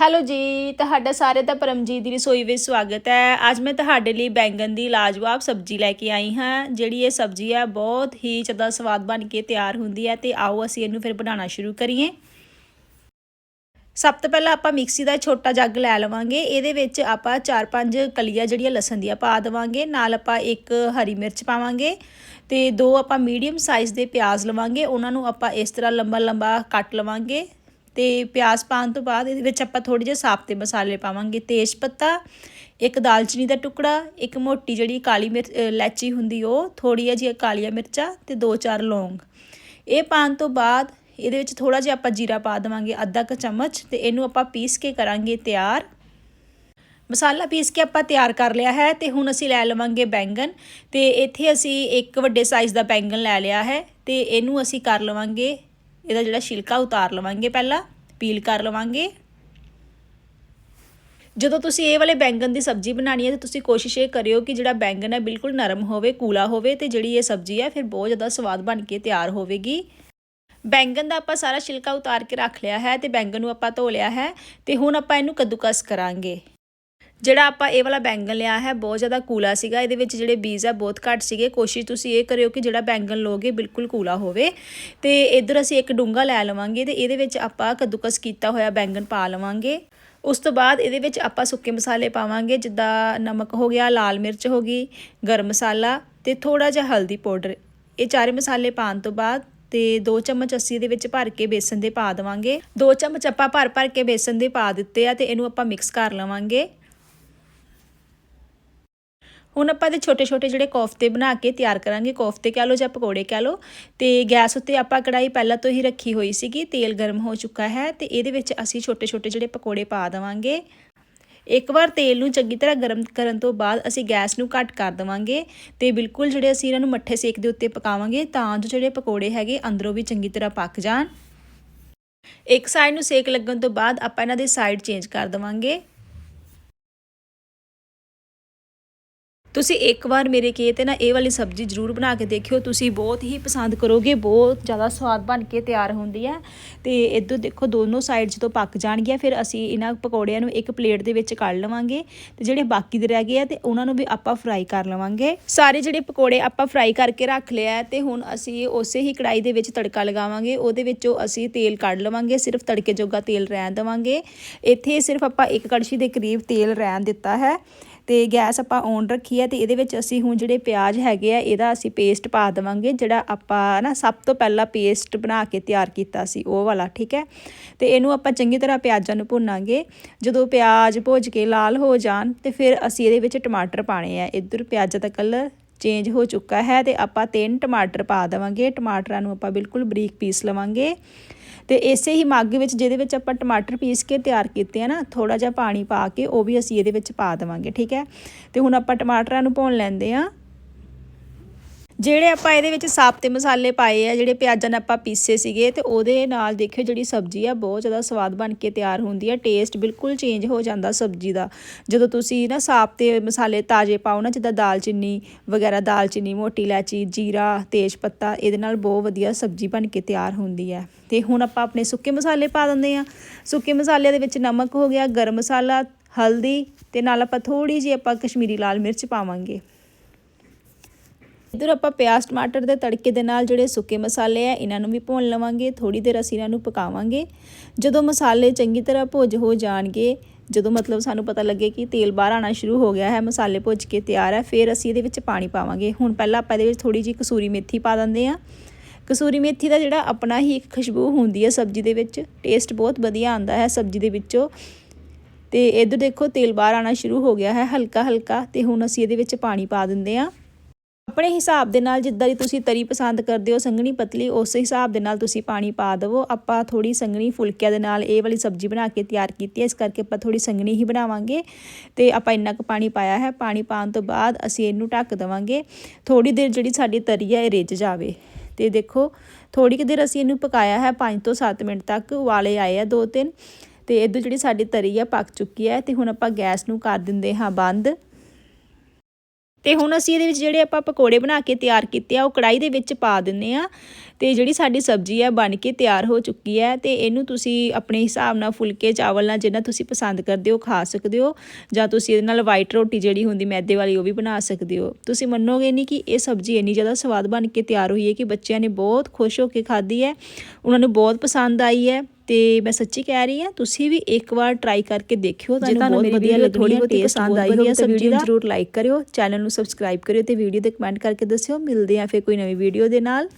Hello ਜੀ, ਤੁਹਾਡਾ ਸਾਰੇ ਦਾ ਪਰਮਜੀਤ ਦੀ ਰਸੋਈ ਵਿੱਚ ਸਵਾਗਤ ਹੈ। ਅੱਜ ਮੈਂ ਤੁਹਾਡੇ ਲਈ ਬੈਂਗਨ ਦੀ ਲਾਜਵਾਬ ਸਬਜ਼ੀ ਲੈ ਕੇ ਆਈ ਹਾਂ। ਜਿਹੜੀ ਇਹ ਸਬਜ਼ੀ ਹੈ, ਬਹੁਤ ਹੀ ਜ਼ਿਆਦਾ ਸਵਾਦ ਬਣ ਕੇ ਤਿਆਰ ਹੁੰਦੀ ਹੈ ਤੇ ਆਓ ਅਸੀਂ ਇਹਨੂੰ ਫਿਰ ਬਣਾਉਣਾ ਸ਼ੁਰੂ ਕਰੀਏ। ਸਭ ਤੋਂ ਪਹਿਲਾਂ ਆਪਾਂ ਮਿਕਸੀ ਦਾ ਛੋਟਾ ਜੱਗ ਲੈ ਲਵਾਂਗੇ। ਇਹਦੇ ਵਿੱਚ ਆਪਾਂ 4-5 ਕਲੀਆਂ ਜਿਹੜੀਆਂ ਲਸਣ ਦੀਆਂ ਪਾ ਦੇਵਾਂਗੇ। ਨਾਲ ਆਪਾਂ ਇੱਕ ਹਰੀ ਮਿਰਚ ਪਾਵਾਂਗੇ ਤੇ ਦੋ ਆਪਾਂ ਮੀਡੀਅਮ ਸਾਈਜ਼ ਦੇ ਪਿਆਜ਼ ਲਵਾਂਗੇ। ਉਹਨਾਂ ਨੂੰ ਆਪਾਂ ਇਸ ਤਰ੍ਹਾਂ ਲੰਬਾ ਲੰਬਾ ਕੱਟ ਲਵਾਂਗੇ। ਤੇ ਪਿਆਜ਼ ਪਾਉਣ ਤੋਂ ਬਾਅਦ ਇਹਦੇ ਵਿੱਚ ਆਪਾਂ ਥੋੜੇ ਜਿਹੇ ਸਾਫਤੇ ਮਸਾਲੇ ਪਾਵਾਂਗੇ। ਤੇਜ ਪੱਤਾ, ਇੱਕ ਦਾਲਚੀਨੀ ਦਾ ਟੁਕੜਾ, ਇੱਕ ਮੋਟੀ ਜਿਹੜੀ ਕਾਲੀ ਮਿਰਚ ਇਲਾਚੀ ਹੁੰਦੀ ਉਹ ਥੋੜੀਆਂ ਜਿਹੀਆਂ ਕਾਲੀਆਂ ਮਿਰਚਾਂ ਤੇ ਦੋ ਚਾਰ ਲੌਂਗ। ਇਹ ਪਾਉਣ ਤੋਂ ਬਾਅਦ ਇਹਦੇ ਵਿੱਚ ਥੋੜਾ ਜਿਹਾ ਆਪਾਂ ਜੀਰਾ ਪਾ ਦੇਵਾਂਗੇ, ਅੱਧਾ ਕ ਚਮਚ, ਤੇ ਇਹਨੂੰ ਆਪਾਂ ਪੀਸ ਕੇ ਕਰਾਂਗੇ ਤਿਆਰ। ਮਸਾਲਾ ਪੀਸ ਕੇ ਆਪਾਂ ਤਿਆਰ ਕਰ ਲਿਆ ਹੈ ਤੇ ਹੁਣ ਅਸੀਂ ਲੈ ਲਵਾਂਗੇ ਬੈਂਗਨ ਤੇ ਇੱਥੇ ਅਸੀਂ ਇੱਕ ਵੱਡੇ ਸਾਈਜ਼ ਦਾ ਬੈਂਗਨ ਲੈ ਲਿਆ ਹੈ ਤੇ ਇਹਨੂੰ ਅਸੀਂ ਕਰ ਲਵਾਂਗੇ, ਇਹਦਾ ਜਿਹੜਾ ਛਿਲਕਾ ਉਤਾਰ ਲਵਾਂਗੇ ਪਹਿਲਾਂ। ਪੀਲ ਕਰ ਲਵਾਂਗੇ। ਜਦੋਂ ਤੁਸੀਂ ਇਹ ਵਾਲੇ ਬੈਂਗਨ ਦੀ ਸਬਜ਼ੀ ਬਣਾਣੀ ਹੈ, ਤਾਂ ਤੁਸੀਂ ਕੋਸ਼ਿਸ਼ ਇਹ ਕਰਿਓ ਕਿ ਜਿਹੜਾ ਬੈਂਗਨ ਹੈ ਬਿਲਕੁਲ ਨਰਮ ਹੋਵੇ, ਕੂਲਾ ਹੋਵੇ ਤੇ ਜਿਹੜੀ ਇਹ ਸਬਜ਼ੀ ਹੈ ਫਿਰ ਬਹੁਤ ਜ਼ਿਆਦਾ ਸਵਾਦ ਬਣ ਕੇ ਤਿਆਰ ਹੋਵੇਗੀ। ਬੈਂਗਨ ਦਾ ਆਪਾਂ ਸਾਰਾ ਛਿਲਕਾ ਉਤਾਰ ਕੇ ਰੱਖ ਲਿਆ ਹੈ ਤੇ ਬੈਂਗਨ ਨੂੰ ਆਪਾਂ ਧੋ ਲਿਆ ਹੈ ਤੇ ਹੁਣ ਆਪਾਂ ਇਹਨੂੰ ਕੱਦੂਕਸ ਕਰਾਂਗੇ। ਜਿਹੜਾ ਆਪਾਂ ਇਹ ਵਾਲਾ ਬੈਂਗਣ ਲਿਆ ਹੈ, ਬਹੁਤ ਜ਼ਿਆਦਾ ਕੂਲਾ ਸੀਗਾ। ਇਹਦੇ ਵਿੱਚ ਜਿਹੜੇ ਬੀਜ ਆ, ਬਹੁਤ ਘੱਟ ਸੀਗੇ। ਕੋਸ਼ਿਸ਼ ਤੁਸੀਂ ਇਹ ਕਰਿਓ ਕਿ ਜਿਹੜਾ ਬੈਂਗਣ ਲੋਗੇ ਬਿਲਕੁਲ ਕੂਲਾ ਹੋਵੇ। ਤੇ ਇਧਰ ਅਸੀਂ ਇੱਕ ਡੂੰਗਾ ਲੈ ਲਵਾਂਗੇ ਤੇ ਇਹਦੇ ਵਿੱਚ ਆਪਾਂ ਕੱਦੂਕਸ ਕੀਤਾ ਹੋਇਆ ਬੈਂਗਣ ਪਾ ਲਵਾਂਗੇ। ਉਸ ਤੋਂ ਬਾਅਦ ਇਹਦੇ ਵਿੱਚ ਆਪਾਂ ਸੁੱਕੇ ਮਸਾਲੇ ਪਾਵਾਂਗੇ, ਜਿੱਦਾਂ ਨਮਕ ਹੋ ਗਿਆ, ਲਾਲ ਮਿਰਚ ਹੋ ਗਈ, ਗਰਮ ਮਸਾਲਾ ਤੇ ਥੋੜਾ ਜਿਹਾ ਹਲਦੀ ਪਾਊਡਰ। ਇਹ ਚਾਰੇ ਮਸਾਲੇ ਪਾਉਣ ਤੋਂ ਬਾਅਦ ਤੇ 2 ਚਮਚ ਅਸੀਂ ਇਹਦੇ ਵਿੱਚ ਭਰ ਕੇ ਬੇਸਨ ਦੇ ਪਾ ਦੇਵਾਂਗੇ। 2 ਚਮਚ ਆਪਾਂ ਭਰ ਭਰ ਕੇ ਬੇਸਨ ਦੇ ਪਾ ਦਿੱਤੇ ਆ ਤੇ ਇਹਨੂੰ ਆਪਾਂ ਮਿਕਸ ਕਰ ਲਵਾਂਗੇ। ਹੁਣ ਆਪਾਂ ਇਹਦੇ ਛੋਟੇ ਛੋਟੇ ਜਿਹੜੇ ਕੋਫਤੇ ਬਣਾ ਕੇ ਤਿਆਰ ਕਰਾਂਗੇ। ਕੋਫਤੇ ਕਹਿ ਲਓ ਜਾਂ ਪਕੌੜੇ ਕਹਿ ਲਓ। ਤੇ ਗੈਸ ਉੱਤੇ ਆਪਾਂ ਕੜਾਈ ਪਹਿਲਾਂ ਤੋਂ ਹੀ ਰੱਖੀ ਹੋਈ ਸੀਗੀ। ਤੇਲ ਗਰਮ ਹੋ ਚੁੱਕਾ ਹੈ ਤੇ ਇਹਦੇ ਵਿੱਚ ਅਸੀਂ ਛੋਟੇ ਛੋਟੇ ਜਿਹੜੇ ਪਕੌੜੇ ਪਾ ਦੇਵਾਂਗੇ। ਇੱਕ ਵਾਰ ਤੇਲ ਨੂੰ ਚੰਗੀ ਤਰ੍ਹਾਂ ਗਰਮ ਕਰਨ ਤੋਂ ਬਾਅਦ ਅਸੀਂ ਗੈਸ ਨੂੰ ਘੱਟ ਕਰ ਦੇਵਾਂਗੇ ਤੇ ਬਿਲਕੁਲ ਜਿਹੜੇ ਅਸੀਂ ਇਹਨਾਂ ਨੂੰ ਮੱਠੇ ਸੇਕ ਦੇ ਉੱਤੇ ਪਕਾਵਾਂਗੇ ਤਾਂ ਜੋ ਜਿਹੜੇ ਪਕੌੜੇ ਹੈਗੇ ਅੰਦਰੋਂ ਵੀ ਚੰਗੀ ਤਰ੍ਹਾਂ ਪੱਕ ਜਾਣ। ਇੱਕ ਸਾਈਡ ਨੂੰ ਸੇਕ ਲੱਗਣ ਤੋਂ ਬਾਅਦ ਆਪਾਂ ਇਹਨਾਂ ਦੇ ਸਾਈਡ ਚੇਂਜ ਕਰ ਦੇਵਾਂਗੇ। ਤੁਸੀਂ ਇੱਕ ਵਾਰ ਮੇਰੇ ਕਹੇ ਤੇ ਨਾ ਇਹ ਵਾਲੀ ਸਬਜ਼ੀ ਜ਼ਰੂਰ ਬਣਾ ਕੇ ਦੇਖਿਓ। ਤੁਸੀਂ ਬਹੁਤ ਹੀ ਪਸੰਦ ਕਰੋਗੇ, ਬਹੁਤ ਜ਼ਿਆਦਾ ਸਵਾਦ ਬਣ ਕੇ ਤਿਆਰ ਹੁੰਦੀ ਹੈ। ਤੇ ਇਧਰ ਦੇਖੋ, ਦੋਨੋਂ ਸਾਈਡ ਜਦੋਂ ਪੱਕ ਜਾਣਗੀਆਂ, ਫਿਰ ਅਸੀਂ ਇਹਨਾਂ ਪਕੌੜਿਆਂ ਨੂੰ ਇੱਕ ਪਲੇਟ ਦੇ ਵਿੱਚ ਕੱਢ ਲਵਾਂਗੇ ਤੇ ਜਿਹੜੇ ਬਾਕੀ ਦੇ ਰਹਿ ਗਏ ਆ ਤੇ ਉਹਨਾਂ ਨੂੰ ਵੀ ਆਪਾਂ ਫਰਾਈ ਕਰ ਲਵਾਂਗੇ। ਸਾਰੇ ਜਿਹੜੇ ਪਕੌੜੇ ਆਪਾਂ ਫਰਾਈ ਕਰਕੇ ਰੱਖ ਲਿਆ ਤੇ ਹੁਣ ਅਸੀਂ ਉਸੇ ਹੀ ਕੜਾਈ ਦੇ ਵਿੱਚ ਤੜਕਾ ਲਗਾਵਾਂਗੇ। ਉਹਦੇ ਵਿੱਚੋਂ ਅਸੀਂ ਤੇਲ ਕੱਢ ਲਵਾਂਗੇ, ਸਿਰਫ ਤੜਕੇ ਜੋਗਾ ਤੇਲ ਰਹਿਣ ਦੇਵਾਂਗੇ। ਇੱਥੇ ਸਿਰਫ ਆਪਾਂ ਇੱਕ ਕੜਛੀ ਦੇ ਕਰੀਬ ਤੇਲ ਰਹਿਣ ਦਿੱਤਾ ਹੈ। ਤੇ ਗੈਸ ਆਪਾਂ ਔਨ ਰੱਖੀ ਹੈ ਤੇ ਇਹਦੇ ਵਿੱਚ ਅਸੀਂ ਹੁਣ ਜਿਹੜੇ ਪਿਆਜ਼ ਹੈਗੇ ਆ, ਇਹਦਾ ਅਸੀਂ ਪੇਸਟ ਪਾ ਦੇਵਾਂਗੇ, ਜਿਹੜਾ ਆਪਾਂ ਨਾ ਸਭ ਤੋਂ ਪਹਿਲਾਂ ਪੇਸਟ ਬਣਾ ਕੇ ਤਿਆਰ ਕੀਤਾ ਸੀ, ਉਹ ਵਾਲਾ, ਠੀਕ ਹੈ? ਤੇ ਇਹਨੂੰ ਆਪਾਂ ਚੰਗੀ ਤਰ੍ਹਾਂ ਪਿਆਜ਼ਾਂ ਨੂੰ ਭੁੰਨਾਂਗੇ। ਜਦੋਂ ਪਿਆਜ਼ ਭੁੱਜ ਕੇ ਲਾਲ ਹੋ ਜਾਣ, ਤੇ ਫਿਰ ਅਸੀਂ ਇਹਦੇ ਵਿੱਚ ਟਮਾਟਰ ਪਾਣੇ ਆ। ਇੱਧਰ ਪਿਆਜ਼ਾਂ ਦਾ ਕਲਰ ਚੇਂਜ ਹੋ ਚੁੱਕਾ ਹੈ ਤੇ ਆਪਾਂ ਤਿੰਨ ਟਮਾਟਰ ਪਾ ਦੇਵਾਂਗੇ। ਟਮਾਟਰਾਂ ਨੂੰ ਆਪਾਂ ਬਿਲਕੁਲ ਬਰੀਕ ਪੀਸ ਲਵਾਂਗੇ। ਤੇ ਇਸੇ ਹੀ ਮੱਗ ਵਿੱਚ ਜਿਹਦੇ ਵਿੱਚ ਆਪਾਂ ਟਮਾਟਰ ਪੀਸ ਕੇ ਤਿਆਰ ਕੀਤੇ ਆ ਨਾ ਥੋੜਾ ਜਿਹਾ ਪਾਣੀ ਪਾ ਕੇ ਉਹ ਵੀ ਅਸੀਂ ਇਹਦੇ ਵਿੱਚ ਪਾ ਦੇਵਾਂਗੇ, ਠੀਕ ਹੈ? ਤੇ ਹੁਣ ਆਪਾਂ ਟਮਾਟਰਾਂ ਨੂੰ ਭੁੰਨ ਲੈਂਦੇ ਆ ਜਿਹੜੇ ਆਪਾਂ ਇਹਦੇ ਵਿੱਚ ਸਾਬਤੇ ਮਸਾਲੇ ਪਾਏ ਆ, ਜਿਹੜੇ ਪਿਆਜ਼ਾਂ ਨਾਲ ਆਪਾਂ ਪੀਸੇ ਸੀਗੇ, ਤੇ ਉਹਦੇ ਨਾਲ ਦੇਖਿਓ ਜਿਹੜੀ ਸਬਜ਼ੀ ਆ, ਬਹੁਤ ਜ਼ਿਆਦਾ ਸਵਾਦ ਬਣ ਕੇ ਤਿਆਰ ਹੁੰਦੀ ਆ ਟੇਸਟ ਬਿਲਕੁਲ ਚੇਂਜ ਹੋ ਜਾਂਦਾ ਸਬਜ਼ੀ ਦਾ। ਜਦੋਂ ਤੁਸੀਂ ਨਾ ਸਾਬਤੇ ਮਸਾਲੇ ਤਾਜ਼ੇ ਪਾਓ ਨਾ, ਜਿੱਦਾਂ ਦਾਲਚੀਨੀ ਵਗੈਰਾ ਦਾਲਚੀਨੀ ਮੋਟੀ ਇਲਾਚੀ, ਜੀਰਾ, ਤੇਜ ਪੱਤਾ, ਇਹਦੇ ਨਾਲ ਬਹੁਤ ਵਧੀਆ ਸਬਜ਼ੀ ਬਣ ਕੇ ਤਿਆਰ ਹੁੰਦੀ ਹੈ ਤੇ ਹੁਣ ਆਪਾਂ ਆਪਣੇ ਸੁੱਕੇ ਮਸਾਲੇ ਪਾ ਦਿੰਦੇ ਆ। ਸੁੱਕੇ ਮਸਾਲੇ ਦੇ ਵਿੱਚ ਨਮਕ ਹੋ ਗਿਆ, ਗਰਮ ਮਸਾਲਾ, ਹਲਦੀ, ਤੇ ਨਾਲ ਆਪਾਂ ਥੋੜੀ ਜਿਹੀ ਆਪਾਂ ਕਸ਼ਮੀਰੀ ਲਾਲ ਮਿਰਚ ਪਾਵਾਂਗੇ। ਇਧਰ ਆਪਾਂ ਪਿਆਜ਼ ਟਮਾਟਰ ਦੇ ਤੜਕੇ ਦੇ ਨਾਲ ਜਿਹੜੇ ਸੁੱਕੇ ਮਸਾਲੇ ਆ, ਇਹਨਾਂ ਨੂੰ ਵੀ ਭੁੰਨ ਲਵਾਂਗੇ ਥੋੜੀ ਦੇਰ ਅਸੀਂ ਇਹਨਾਂ ਨੂੰ ਪਕਾਵਾਂਗੇ। ਜਦੋਂ ਮਸਾਲੇ ਚੰਗੀ ਤਰ੍ਹਾਂ ਭੁੱਜ ਹੋ ਜਾਣਗੇ, ਜਦੋਂ ਮਤਲਬ ਸਾਨੂੰ ਪਤਾ ਲੱਗੇ ਕਿ ਤੇਲ ਬਾਹਰ ਆਣਾ ਸ਼ੁਰੂ ਹੋ ਗਿਆ ਹੈ, ਮਸਾਲੇ ਭੁੱਜ ਕੇ ਤਿਆਰ ਹੈ ਫਿਰ ਅਸੀਂ ਇਹਦੇ ਵਿੱਚ ਪਾਣੀ ਪਾਵਾਂਗੇ। ਹੁਣ ਪਹਿਲਾਂ ਆਪਾਂ ਇਹਦੇ ਵਿੱਚ ਥੋੜੀ ਜਿਹੀ ਕਸੂਰੀ ਮੇਥੀ ਪਾ ਦਿੰਦੇ ਆ ਕਸੂਰੀ ਮੇਥੀ ਦਾ ਜਿਹੜਾ ਆਪਣਾ ਹੀ ਇੱਕ ਖੁਸ਼ਬੂ ਹੁੰਦੀ ਹੈ ਸਬਜ਼ੀ ਦੇ ਵਿੱਚ, ਟੇਸਟ ਬਹੁਤ ਵਧੀਆ ਆਉਂਦਾ ਹੈ ਸਬਜ਼ੀ ਦੇ ਵਿੱਚੋਂ। ਤੇ ਇਧਰ ਦੇਖੋ, ਤੇਲ ਬਾਹਰ ਆਣਾ ਸ਼ੁਰੂ ਹੋ ਗਿਆ ਹੈ ਹਲਕਾ ਹਲਕਾ ਤੇ ਹੁਣ ਅਸੀਂ ਇਹਦੇ ਵਿੱਚ ਪਾਣੀ ਪਾ ਦਿੰਦੇ ਆ ਆਪਣੇ ਹਿਸਾਬ ਦੇ ਨਾਲ ਜਿੱਦਾਂ ਦੀ ਤੁਸੀਂ ਤਰੀ ਪਸੰਦ ਕਰਦੇ ਹੋ, ਸੰਘਣੀ ਪਤਲੀ, ਉਸ ਹਿਸਾਬ ਦੇ ਨਾਲ ਤੁਸੀਂ ਪਾਣੀ ਪਾ ਦਿਵੋ। ਆਪਾਂ ਥੋੜੀ ਸੰਘਣੀ ਫੁਲਕਿਆਂ ਦੇ ਨਾਲ ਇਹ ਵਾਲੀ ਸਬਜ਼ੀ ਬਣਾ ਕੇ ਤਿਆਰ ਕੀਤੀ ਹੈ। ਇਸ ਕਰਕੇ ਆਪਾਂ ਥੋੜੀ ਸੰਘਣੀ ਹੀ ਬਣਾਵਾਂਗੇ ਤੇ ਆਪਾਂ ਇੰਨਾ ਕੁ ਪਾਣੀ ਪਾਇਆ ਹੈ। ਪਾਣੀ ਪਾਉਣ ਤੋਂ ਬਾਅਦ ਅਸੀਂ ਇਹਨੂੰ ਢੱਕ ਦੇਵਾਂਗੇ। ਥੋੜੀ ਦੇਰ ਜਿਹੜੀ ਸਾਡੀ ਤਰੀ ਹੈ, ਇਹ ਰਿੱਝ ਜਾਵੇ। ਤੇ ਦੇਖੋ ਥੋੜੀ ਕਿ ਦੇਰ ਅਸੀਂ ਇਹਨੂੰ ਪਕਾਇਆ ਹੈ 5 ਤੋਂ 7 ਮਿੰਟ ਤੱਕ ਉਬਾਲੇ ਆਏ ਆ ਦੋ ਤਿੰਨ। ਤੇ ਇਧਰ ਜਿਹੜੀ ਸਾਡੀ ਤਰੀ ਆ ਪੱਕ ਚੁੱਕੀ ਹੈ। ਤੇ ਹੁਣ ਆਪਾਂ ਗੈਸ ਨੂੰ ਕਰ ਦਿੰਦੇ ਹਾਂ ਬੰਦ। ਤੇ ਹੁਣ ਅਸੀਂ ਇਹਦੇ ਵਿੱਚ ਜਿਹੜੇ ਆਪਾਂ ਪਕੌੜੇ ਬਣਾ ਕੇ ਤਿਆਰ ਕੀਤੇ ਆ, ਉਹ ਕੜਾਈ ਦੇ ਵਿੱਚ ਪਾ ਦਿੰਨੇ ਆ ਤੇ ਜਿਹੜੀ ਸਾਡੀ ਸਬਜ਼ੀ ਹੈ ਬਣ ਕੇ ਤਿਆਰ ਹੋ ਚੁੱਕੀ ਹੈ ਤੇ ਇਹਨੂੰ ਤੁਸੀਂ ਆਪਣੇ ਹਿਸਾਬ ਨਾਲ ਫੁਲਕੇ, ਚਾਵਲ ਨਾਲ ਜਿੰਨਾ ਤੁਸੀਂ ਪਸੰਦ ਕਰਦੇ ਹੋ ਖਾ ਸਕਦੇ ਹੋ ਜਾਂ ਤੁਸੀਂ ਇਹਦੇ ਨਾਲ ਵਾਈਟ ਰੋਟੀ ਜਿਹੜੀ ਹੁੰਦੀ, ਮੈਦੇ ਵਾਲੀ, ਉਹ ਵੀ ਬਣਾ ਸਕਦੇ ਹੋ। ਤੁਸੀਂ ਮੰਨੋਗੇ ਨਹੀਂ ਕਿ ਇਹ ਸਬਜ਼ੀ ਇੰਨੀ ਜ਼ਿਆਦਾ ਸਵਾਦ ਬਣ ਕੇ ਤਿਆਰ ਹੋਈ ਹੈ ਕਿ ਬੱਚਿਆਂ ਨੇ ਬਹੁਤ ਖੁਸ਼ ਹੋ ਕੇ ਖਾਧੀ ਹੈ, ਉਹਨਾਂ ਨੂੰ ਬਹੁਤ ਪਸੰਦ ਆਈ ਹੈ। ਤੇ ਮੈਂ ਸੱਚੀ ਕਹਿ ਰਹੀ ਹਾਂ ਤੁਸੀਂ ਵੀ ਇੱਕ ਵਾਰ ਟਰਾਈ ਕਰਕੇ ਦੇਖਿਓ ਜੇ ਤੁਹਾਨੂੰ ਬਹੁਤ ਮੇਰੀ ਥੋੜ੍ਹੀ ਹੈ ਬਹੁਤੀ ਪਸੰਦ ਆਈ ਹੋਵੇ ਤਾਂ ਨੂੰ ਜ਼ਰੂਰ ਲਾਈਕ ਕਰਿਓ ਚੈਨਲ ਨੂੰ ਸਬਸਕ੍ਰਾਈਬ ਕਰਿਓ ਤੇ ਵੀਡੀਓ ਤੇ ਕਮੈਂਟ ਕਰਕੇ ਦੱਸਿਓ ਮਿਲਦੇ ਆ ਫਿਰ ਕੋਈ ਨਵੀਂ ਵੀਡੀਓ ਦੇ ਨਾਲ।